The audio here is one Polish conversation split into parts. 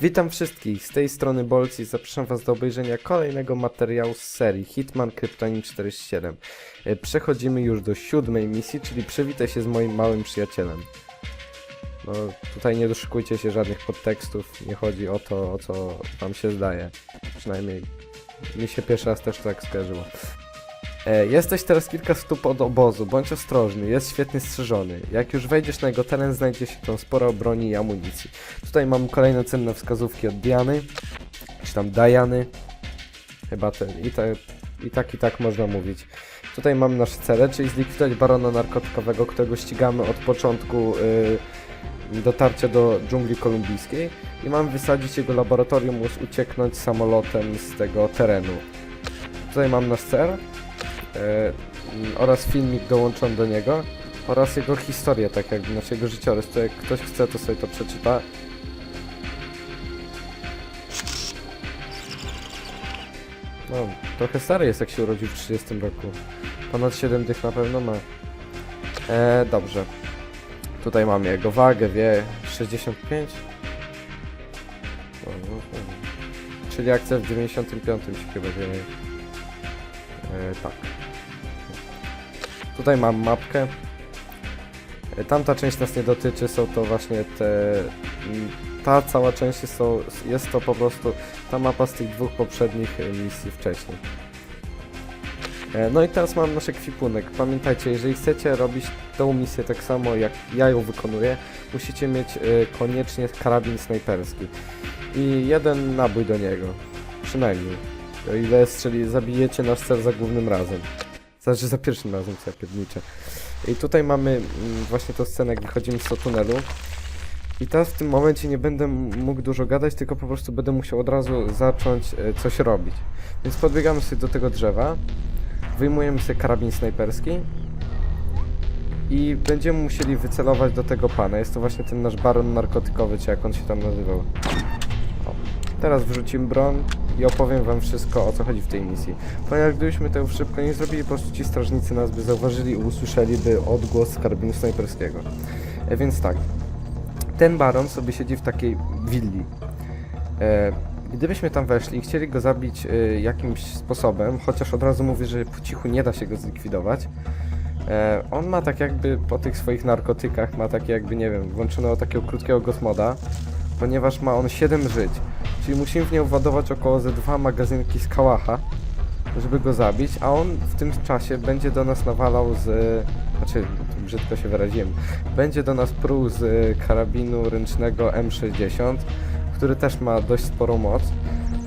Witam wszystkich, z tej strony Bolci zapraszam was do obejrzenia kolejnego materiału z serii Hitman Kryptonim 47. E, Przechodzimy już do siódmej misji, czyli przywitaj się z moim małym przyjacielem. No, tutaj nie doszukujcie się żadnych podtekstów, nie chodzi o to, o co wam się zdaje. Przynajmniej mi się pierwszy raz też tak skojarzyło. E, jesteś teraz kilka stóp od obozu, bądź ostrożny, jest świetnie strzeżony. Jak już wejdziesz na jego teren, znajdzie się tam sporo broni i amunicji. Tutaj mam kolejne cenne wskazówki od Diany, czy tam Diany. Chyba ten, i, te, i tak i tak można mówić. Tutaj mam nasz cele, czyli zlikwidować barona narkotykowego, którego ścigamy od początku y, dotarcia do dżungli kolumbijskiej i mam wysadzić jego laboratorium, móc ucieknąć samolotem z tego terenu. Tutaj mam nasz cel, oraz filmik dołączony do niego oraz jego historię, tak jakby naszego życiorys. To jak ktoś chce, to sobie to przeczyta. No, trochę stary jest, jak się urodził w 30 roku. Ponad 7 dych na pewno ma. E, dobrze. Tutaj mamy jego wagę, wie 65. No, no, no. Czyli akcja w 95 się chyba dzieje. E, tak. Tutaj mam mapkę. E, Tamta część nas nie dotyczy, są to właśnie te... Ta cała część to, jest to po prostu ta mapa z tych dwóch poprzednich e, misji wcześniej. No i teraz mam nasz ekwipunek. Pamiętajcie, jeżeli chcecie robić tą misję tak samo jak ja ją wykonuję, musicie mieć koniecznie karabin snajperski. I jeden nabój do niego. Przynajmniej. O ile strzeli, zabijecie nasz cel za głównym razem. Znaczy za pierwszym razem, co ja pierniczę. I tutaj mamy mm, właśnie tą scenę, jak wychodzimy z tunelu. I teraz w tym momencie nie będę mógł dużo gadać, tylko po prostu będę musiał od razu zacząć e, coś robić. Więc podbiegamy sobie do tego drzewa, wyjmujemy sobie karabin snajperski i będziemy musieli wycelować do tego pana. Jest to właśnie ten nasz baron narkotykowy, czy jak on się tam nazywał. Teraz wrzucimy broń i opowiem wam wszystko o co chodzi w tej misji. Ponieważ gdybyśmy tego szybko nie zrobili, po prostu ci strażnicy nas by zauważyli i usłyszeliby odgłos karabinu snajperskiego. E, więc tak, ten baron sobie siedzi w takiej willi. E, gdybyśmy tam weszli i chcieli go zabić e, jakimś sposobem, chociaż od razu mówię, że po cichu nie da się go zlikwidować, e, on ma tak jakby po tych swoich narkotykach, ma takie jakby, nie wiem, włączonego takiego krótkiego gosmoda, ponieważ ma on 7 żyć. Czyli musimy w nią władować około ze dwa magazynki z kałacha, żeby go zabić, a on w tym czasie będzie do nas nawalał z... Znaczy, brzydko się wyraziłem. Będzie do nas pruł z karabinu ręcznego M60, który też ma dość sporą moc.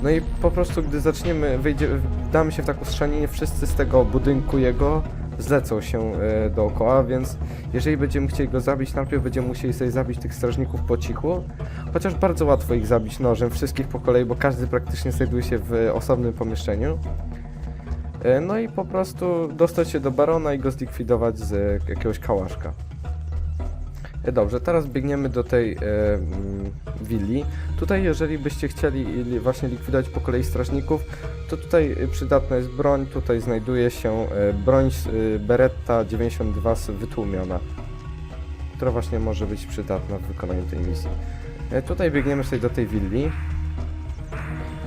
No i po prostu, gdy zaczniemy, wyjdzie, damy się w taką strzaninie, wszyscy z tego budynku jego zlecą się e, dookoła, więc jeżeli będziemy chcieli go zabić, najpierw będziemy musieli sobie zabić tych strażników po cichu, chociaż bardzo łatwo ich zabić nożem, wszystkich po kolei, bo każdy praktycznie znajduje się w osobnym pomieszczeniu. E, No i po prostu dostać się do barona i go zlikwidować z jakiegoś kałaszka. E, Dobrze, teraz biegniemy do tej e, mm, willi. Tutaj, jeżeli byście chcieli li- właśnie likwidować po kolei strażników, to tutaj e, przydatna jest broń. Tutaj znajduje się e, broń e, Beretta 92 s- wytłumiona, która właśnie może być przydatna w wykonaniu tej misji. E, Tutaj biegniemy sobie do tej willi.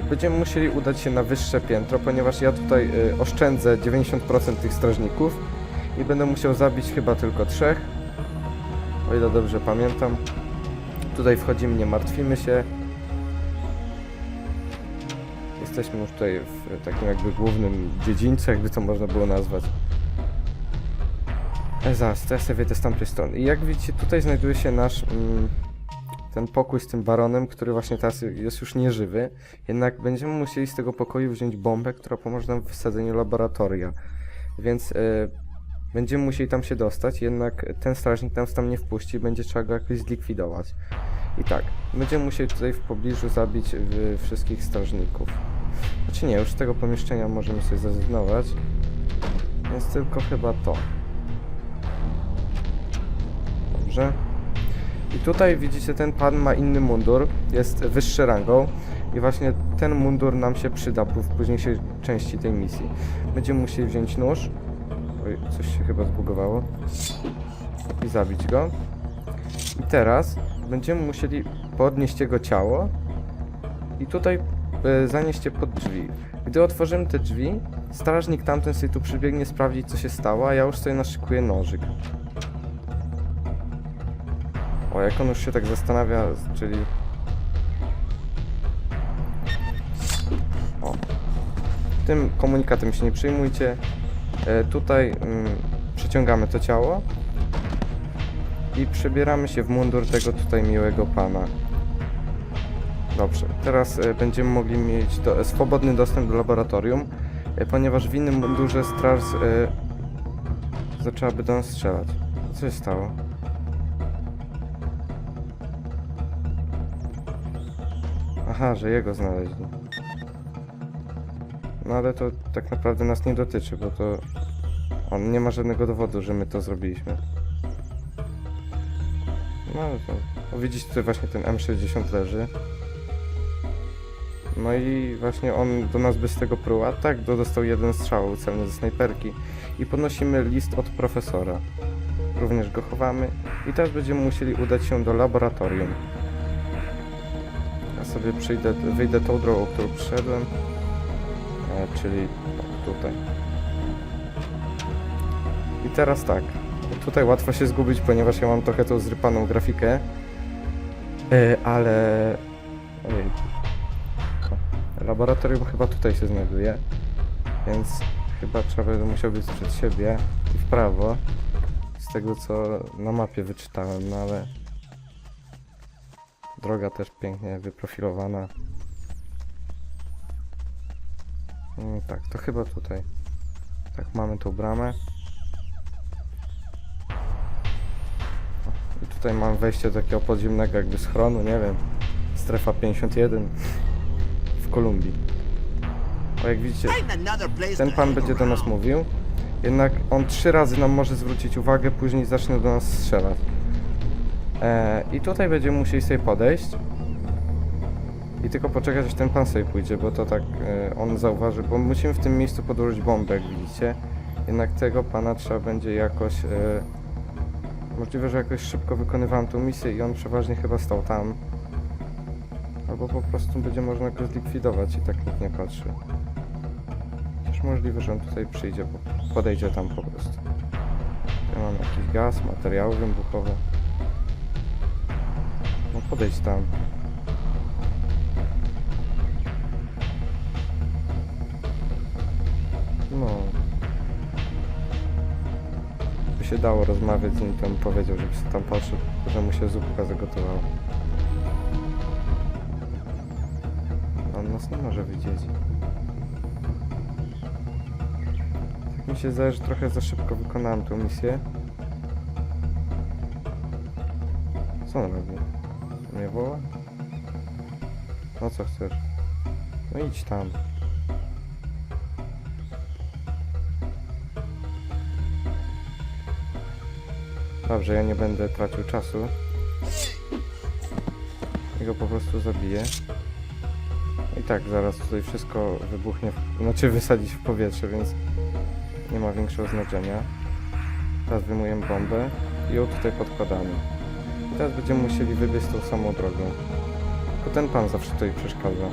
Będziemy musieli udać się na wyższe piętro, ponieważ ja tutaj y, oszczędzę 90% tych strażników i będę musiał zabić chyba tylko trzech, o ile dobrze pamiętam. Tutaj wchodzimy, nie martwimy się. Jesteśmy już tutaj w takim jakby głównym dziedzińcu, jakby to można było nazwać. E, zaraz, to ja sobie wyjdę z tamtej strony. I jak widzicie, tutaj znajduje się nasz... Mm, ten pokój z tym baronem, który właśnie teraz jest już nieżywy, jednak będziemy musieli z tego pokoju wziąć bombę, która pomoże nam w wsadzeniu laboratoria. Więc e, będziemy musieli tam się dostać, jednak ten strażnik nas tam nie wpuści, będzie trzeba go jakoś zlikwidować. I tak, będziemy musieli tutaj w pobliżu zabić y, wszystkich strażników. Znaczy nie, już z tego pomieszczenia możemy sobie zrezygnować. Więc tylko chyba to. Dobrze. I tutaj widzicie, ten pan ma inny mundur, jest wyższy rangą i właśnie ten mundur nam się przyda w późniejszej części tej misji. Będziemy musieli wziąć nóż, oj, coś się chyba zbugowało, i zabić go. I teraz będziemy musieli podnieść jego ciało i tutaj e, zanieście pod drzwi. Gdy otworzymy te drzwi, strażnik tamten sobie tu przybiegnie sprawdzić co się stało, a ja już sobie naszykuję nożyk. O, jak on już się tak zastanawia, czyli... O. Tym komunikatem się nie przejmujcie. E, tutaj mm, przeciągamy to ciało i przebieramy się w mundur tego tutaj miłego pana. Dobrze, teraz e, będziemy mogli mieć do, swobodny dostęp do laboratorium, e, ponieważ w innym mundurze straż e, zaczęłaby do nas strzelać. Co się stało? Aha, że jego znaleźli. No ale to tak naprawdę nas nie dotyczy, bo to on nie ma żadnego dowodu, że my to zrobiliśmy. No to... O, widzicie tutaj właśnie ten M60 leży. No i właśnie on do nas by z tego pruł, a tak do, dostał jeden strzał celny ze snajperki. I podnosimy list od profesora. Również go chowamy. I teraz będziemy musieli udać się do laboratorium. Ja sobie przyjdę, wyjdę tą drogą, którą przyszedłem. E, czyli tutaj. I teraz tak. Tutaj łatwo się zgubić, ponieważ ja mam trochę tą zrypaną grafikę. E, ale... Laboratorium chyba tutaj się znajduje. Więc chyba trzeba będzie musiał być przed siebie i w prawo. Z tego co na mapie wyczytałem, no ale... Droga też pięknie wyprofilowana. Mm, tak, to chyba tutaj. Tak, mamy tą bramę. I tutaj mam wejście do takiego podziemnego jakby schronu, nie wiem. Strefa 51 w Kolumbii. O, jak widzicie, ten pan będzie do nas mówił. Jednak on trzy razy nam może zwrócić uwagę, później zacznie do nas strzelać. E, I tutaj będziemy musieli sobie podejść. I tylko poczekać, aż ten pan sobie pójdzie, bo to tak e, on zauważy, bo musimy w tym miejscu podłożyć bombę, jak widzicie. Jednak tego pana trzeba będzie jakoś... E, możliwe, że jakoś szybko wykonywałem tą misję i on przeważnie chyba stał tam. Albo po prostu będzie można go zlikwidować i tak nikt nie patrzy. Możliwe, że on tutaj przyjdzie, bo podejdzie tam po prostu. Mam jakiś gaz, materiały wybuchowe. No podejdź tam. No. By się dało rozmawiać z nim, bym powiedział, żeby się tam patrzył, że mu się zupka zagotowała. On nas nie może widzieć. Tak mi się zdaje, że trochę za szybko wykonałem tę misję. Co on robi? Mnie woła? No co chcesz? No idź tam. Dobrze, ja nie będę tracił czasu. I go po prostu zabiję. I tak zaraz tutaj wszystko wybuchnie, znaczy wysadzić w powietrze, więc nie ma większego znaczenia. Teraz wyjmujemy bombę i ją tutaj podkładamy. Teraz będziemy musieli wybiec tą samą drogą. Tylko ten pan zawsze tutaj przeszkadza.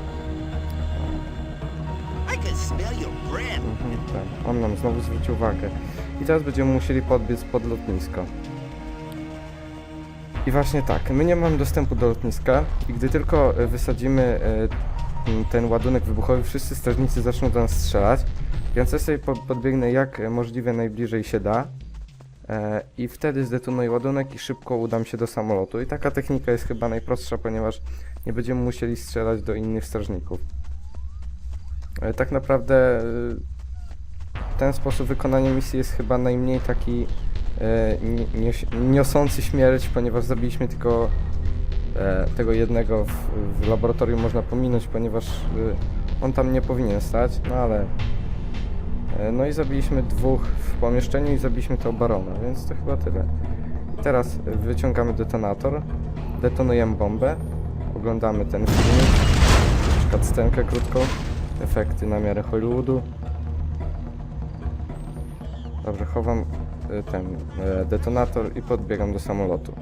Mhm, tak. On nam znowu zwrócił uwagę. I teraz będziemy musieli podbiec pod lotnisko. I właśnie tak, my nie mamy dostępu do lotniska i gdy tylko e, wysadzimy e, ten ładunek wybuchowy, wszyscy strażnicy zaczną do nas strzelać. Więc ja sobie po- podbiegnę jak możliwie najbliżej się da. E, I wtedy zdetonuję ładunek i szybko udam się do samolotu. I taka technika jest chyba najprostsza, ponieważ nie będziemy musieli strzelać do innych strażników. Tak naprawdę ten sposób wykonania misji jest chyba najmniej taki niosący śmierć, ponieważ zabiliśmy tylko e, tego jednego w, laboratorium można pominąć, ponieważ e, on tam nie powinien stać, no ale e, no i zabiliśmy dwóch w pomieszczeniu i zabiliśmy tego barona, więc to chyba tyle. I teraz wyciągamy detonator, detonujemy bombę, oglądamy ten film, na przykład scenkę krótką, efekty na miarę Hollywoodu. Dobrze, chowam ten y, detonator i podbiegam do samolotu.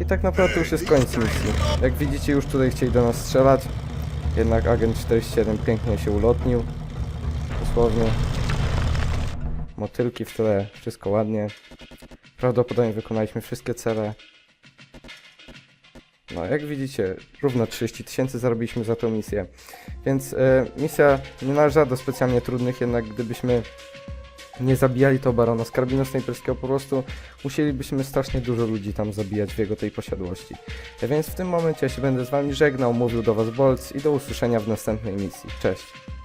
I tak naprawdę już jest koniec misji. Jak widzicie, już tutaj chcieli do nas strzelać. Jednak agent 47 pięknie się ulotnił. Dosłownie. Motylki w tle, wszystko ładnie. Prawdopodobnie wykonaliśmy wszystkie cele. No, jak widzicie, równo 30 tysięcy zarobiliśmy za tą misję. Więc e, misja nie należała do specjalnie trudnych, jednak gdybyśmy nie zabijali to barona z karabinu snajperskiego, po prostu musielibyśmy strasznie dużo ludzi tam zabijać w jego tej posiadłości. Więc w tym momencie ja się będę z wami żegnał, mówił do was Bolc i do usłyszenia w następnej misji. Cześć!